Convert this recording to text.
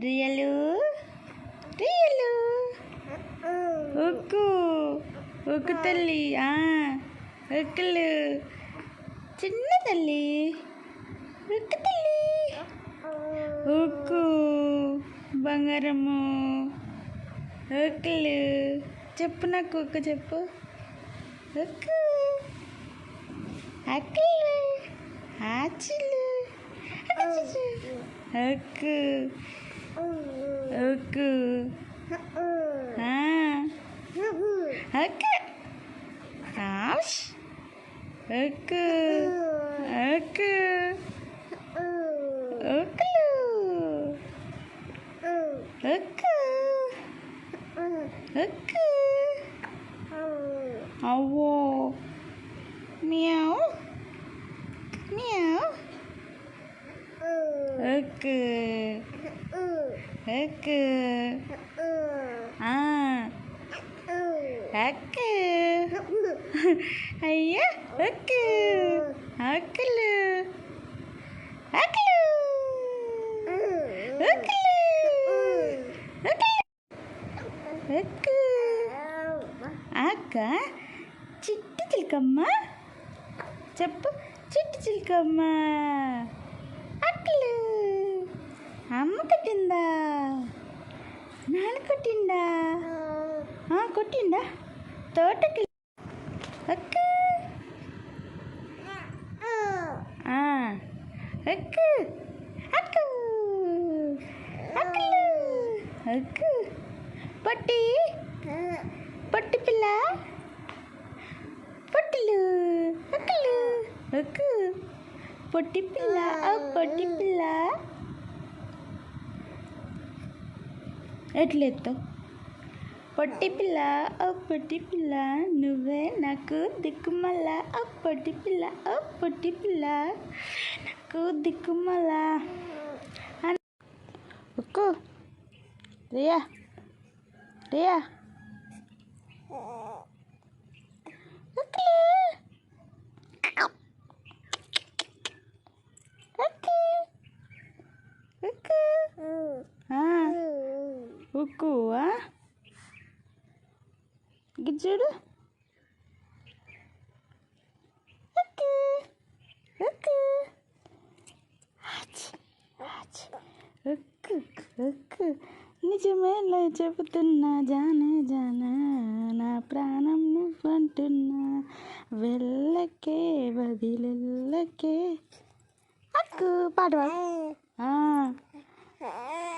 రియలు రియలు. ఉక్కు ఉక్కు తల్లి ఆ, ఉక్కులు. చిన్న తల్లి ఉక్కు తల్లి. ఉక్కు బంగారము. ఉక్కులు. చెప్పు నాకు ఉక్కు చెప్పు. ఉక్కు. అక్కలు ఆచులు. Aku. Ha. Aku. Aus. Aku. Aku. Aku. Aku. Aku. Awo. Miau. Miau. Aku. ఉక్కు ఉక్కు ఆ అక్కు అయ్యా అక్కు అక్కలు అక్కలు అక్కలు అక్కు అక్క చిట్టి చిలకమ్మ చెప్పు చిట్టి చిలకమ్మ అక్కలు అమ్మ కొట్టిందా నాన్న కొట్టిందా ఆ, కొట్టిందా తోటకి అక్క ఆ, అక్క అక్క అక్కలు అక్క పట్టి పట్టి పిల్ల పొట్టిలు అక్కలు అక్కు పొట్టి పిల్ల ఆ పొట్టి పిల్ల ఎట్లెత్తావు? పొట్టి పిల్ల ఓ పొట్టి పిల్ల నువ్వే నాకు దిక్కుమల్ల ఓ పొట్టి పిల్ల ఓ పొట్టి పిల్ల నాకు దిక్కుమల్ల అన్- ఉక్కు. రియా. రియా ఉక్కులు. ఉక్కు. ఉక్కు. ఆ, ఉక్కువా గిజ్జుడు ఉక్కు. ఉక్కు. ఉక్కు. ఉక్కు. నిజమేలా చెబుతున్నా జానే జానా నా ప్రాణం నువ్వంటున్నా వెళ్ళకే వదిలెళ్ళకే అక్కు పాట